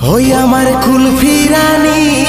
হই আমার কুলফি রানী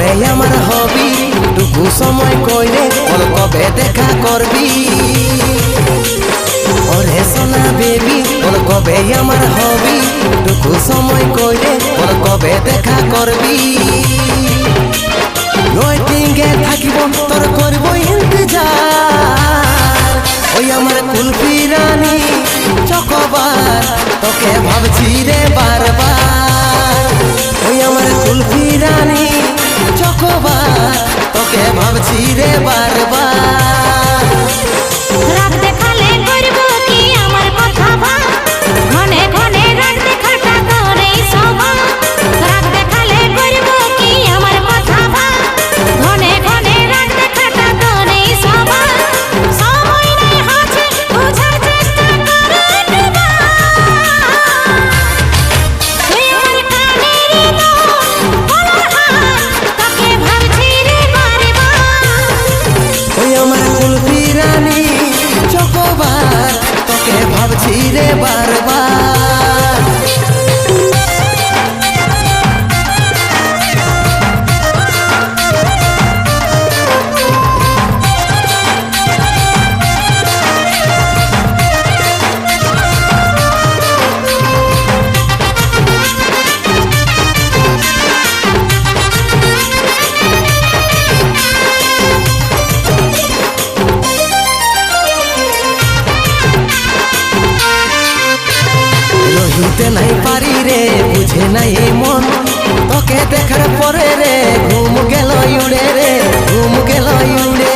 কবে আমার হবি? টুকু সময় কইরে বল কবে দেখা করবি? ওরে সোনা বেবি, বল কবে আমার হবি? টুকু সময় কইরে বল কবে দেখা করবি? ওয়েটিংয়ে থাকিব, তোর করব ইন্তজার। তোকে ভাবছি রে বারবার রে বারবার রহিতে নাই পারি রে, বুঝে নাই মন। তোকে দেখার পরে রে, ঘুম গেল উড়ে রে, ঘুম গেল উড়ে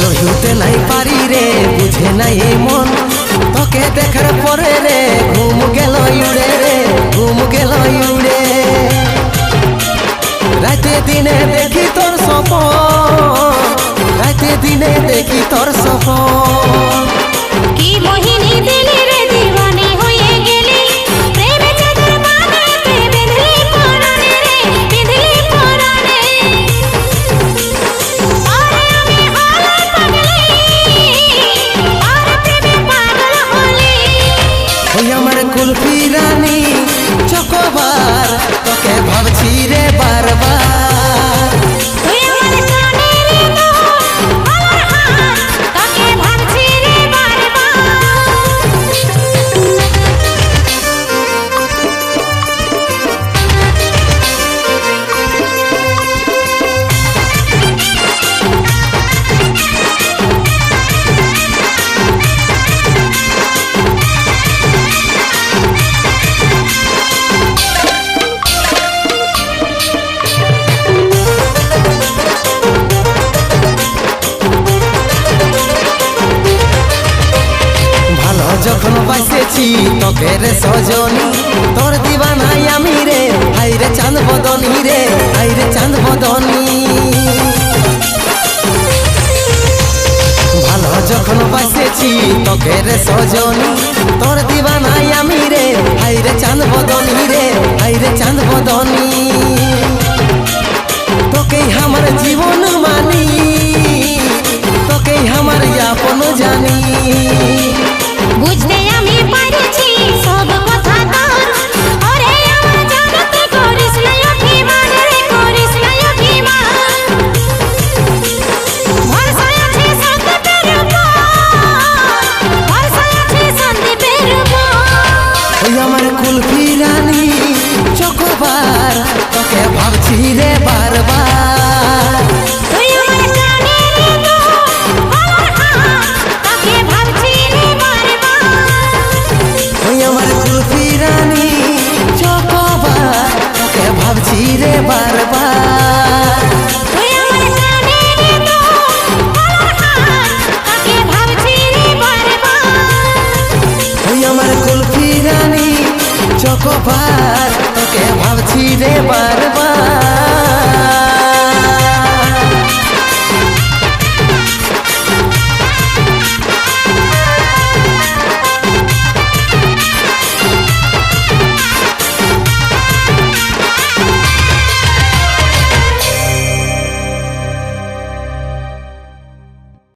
রহিতে নাই পারি রে, বুঝে নাই মন। তোকে দেখার পরে রে, ঘুম গেল উড়ে রে, ঘুম গেল উড়ে রাতে দিনে দেখি তোর সপন রাতে দিনে দেখি তোর সপন বাসেছি তোকে রে সজনী, তোর দিবানাই আমি রে। হাই রে চাঁদ বদনী রে হাই রে চাঁদ বদনী ভালো যখন বাসেছি তোকে রে সজনী, তোর দিবানাই আমি রে। হাই রে চাঁদ বদনী রে হাই রে চাঁদ বদনী তোকেই আমার জীবন ওই আমার কুলফি তোকে রে